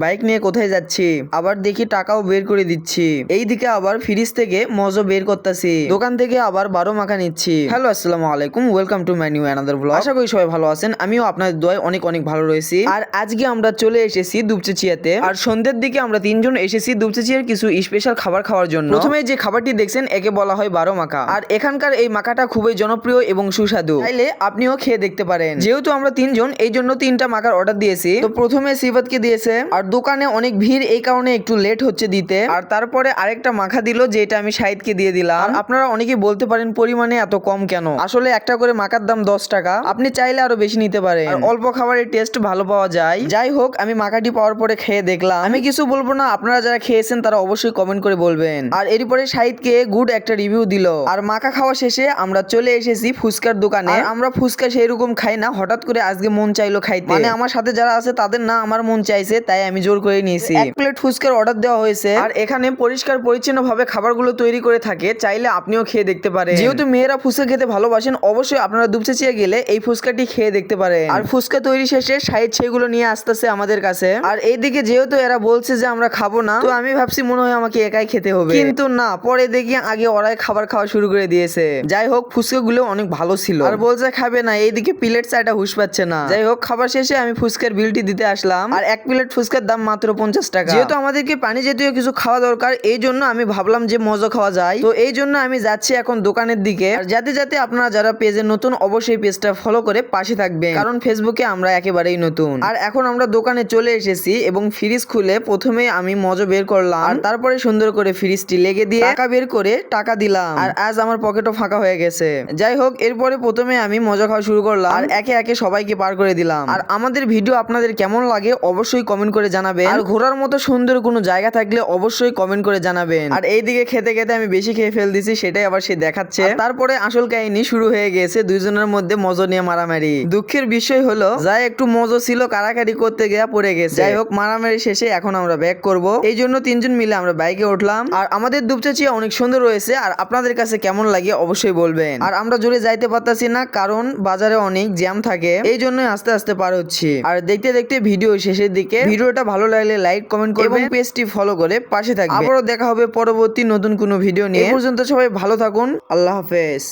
Bike নিয়ে কোথায় যাচ্ছি? আবার দেখি টাকাও বের করে দিচ্ছি। এইদিকে আবার ফ্রিজ থেকে মজো বের করতেছি। দোকান থেকে আবার বারো মাখা নিচ্ছি। হ্যালো, আসসালামু আলাইকুম। Welcome to my new another blog আশা করি সবাই ভালো আছেন। আমিও আপনাদের দোয়ায় অনেক অনেক ভালো রয়েছি। আর আজকে আমরা চলে এসেছি দুপচেচিয়াতে। আর সন্ধ্যের দিকে আমরা তিনজন এসেছি দুপচেচিয়ার কিছু স্পেশাল খাবার খাওয়ার জন্য। প্রথমে যে খাবারটি দেখছেন, একে বলা হয় বারো মাখা। আর এখানকার এই মাখাটা খুবই জনপ্রিয় এবং সুস্বাদু। চাইলে আপনিও খেয়ে দেখতে পারেন। যেহেতু আমরা তিনজন এই জন্য তিনটা মাখার অর্ডার দিয়েছি। তো প্রথমে সিফাতকে দিয়েছে। আর দোকানে অনেক ভিড়, এই কারণে একটু লেট হচ্ছে দিতে। আর তারপরে আরেকটা মাখা দিল, যেটা আমি শাহিদকে দিয়ে দিলাম। আপনারা অনেকেই বলতে পারেন, পরিমাণে এত কম কেন? আসলে একটা করে মাখার দাম দশ টাকা। আপনি চাইলে আরও বেশি নিতে পারেন। অল্প খাবারের টেস্ট ভালো পাওয়া যায়। যাই হোক, আমি মাখাটি পাওয়ার পরে খেয়ে দেখলাম। আমি কিছু বলব না, আপনারা যারা খেয়েছেন তারা অবশ্যই কমেন্ট করে বলবেন। আর এরপরে শাহিদকে গুড একটা রিভিউ দিল। আর মাখা খাওয়া শেষে আমরা চলে এসেছি ফুচকার দোকানে। আমরা ফুচকা সেই রকম খাই না, হঠাৎ করে আজকে মন চাইলো খাইতে। মানে আমার সাথে যারা আছে তাদের না, আমার মন চাইছে, তাই আমি জোর করে নিয়েছি। এক প্লেট ফুচকার অর্ডার দেওয়া হয়েছে। আর এখানে পরিষ্কার পরিচ্ছন্ন ভাবে খাবারগুলো তৈরি করে থাকে চাইলে আপনিও খেয়ে দেখতে পারেন। যেহেতু মেয়েরা ফুচকা খেতে ভালোবাসেন অবশ্যই আপনারা দুপচেচিয়া গেলে এই ফুচকাটি খেয়ে দেখতে পারেন। আর ফুচকা তৈরি শেষে সাইড সেগুলো নিয়ে আসতেছে আমাদের কাছে। আর এইদিকে যেহেতু এরা বলছে যে আমরা খাব না তো আমি ভাবছি মনে হয় আমাকে একাই খেতে হবে। কিন্তু না পরে দেখি আগে ওরাই খাবার খাওয়া শুরু করে দিয়েছে। যাই হোক ফুচকা গুলো অনেক ভালো ছিল। আর বলছে খাবে না এইদিকে প্লেট চাটা হুশ পাচ্ছে না। যাই হোক খাবার শেষে আমি ফুচকার বিলটি দিতে আসলাম। আর এক প্লেট ফুচকার দাম মাত্র পঞ্চাশ টাকা। যেহেতু আমাদেরকে পানি জাতীয় কিছু খাওয়া দরকার, এই জন্য আমি ভাবলাম যে মজা খাওয়া যায়। তো এই জন্য আমি যাচ্ছি এখন দোকানের দিকে। যাতে যাতে আপনারা যারা পেজে নতুন, অবশ্যই পেজটা ফলো করে পাশে থাকবে কারণ ফেসবুকে আমরা একেবারেই নতুন। আর এখন আমরা দোকানে চলে এসেছি এবং ফ্রিজ খুলে প্রথমে আমি মজা বের করলাম। আর তারপরে সুন্দর করে ফ্রিজটি লেগে দিয়ে টাকা বের করে টাকা দিলাম। আর আজ আমার পকেটও ফাঁকা হয়ে গেছে। যাই হোক, এরপরে প্রথমে আমি মজা খাওয়া শুরু করলাম। আর একে একে সবাইকে পার করে দিলাম। আর আমাদের ভিডিও আপনাদের কেমন লাগে, অবশ্যই কমেন্ট করে জানাবেন। আর ঘোরার মতো সুন্দর কোনো জায়গা থাকলে অবশ্যই কমেন্ট করে জানাবেন। আর এইদিকে খেতে খেতে আমি বেশি খেয়ে ফেল দিছি সেটাই আবার সে দেখাচ্ছে। তারপরে আসল কাহিনী শুরু হয়ে গেছে দুইজনের মধ্যে মজো নিয়ে মারামারি। দুঃখের বিষয় হলো যা একটু মজো ছিল কারাকারি করতে গিয়ে পড়ে গেছে। যাই হোক মারামারি শেষে এখন আমরা ব্যাক করব। এই জন্য তিনজন মিলে আমরা বাইকে উঠলাম। আর আমাদের দুপচাচিয়া অনেক সুন্দর রয়েছে আর আপনাদের কাছে কেমন লাগে অবশ্যই বলবেন। আর আমরা জোরে যাইতে পারতাছি না কারণ বাজারে অনেক জ্যাম থাকে। এই জন্যই আস্তে আস্তে পার হচ্ছি। আর দেখতে দেখতে ভিডিও শেষের দিকে। ভিডিওটা ভালো লাগলে লাইক কমেন্ট করবেন। এবং পেজটি ফলো করে পাশে থাকবে আবারও দেখা হবে পরবর্তী নতুন কোনো ভিডিও নিয়ে। পর্যন্ত সবাই ভালো থাকুন। আল্লাহ হাফেজ।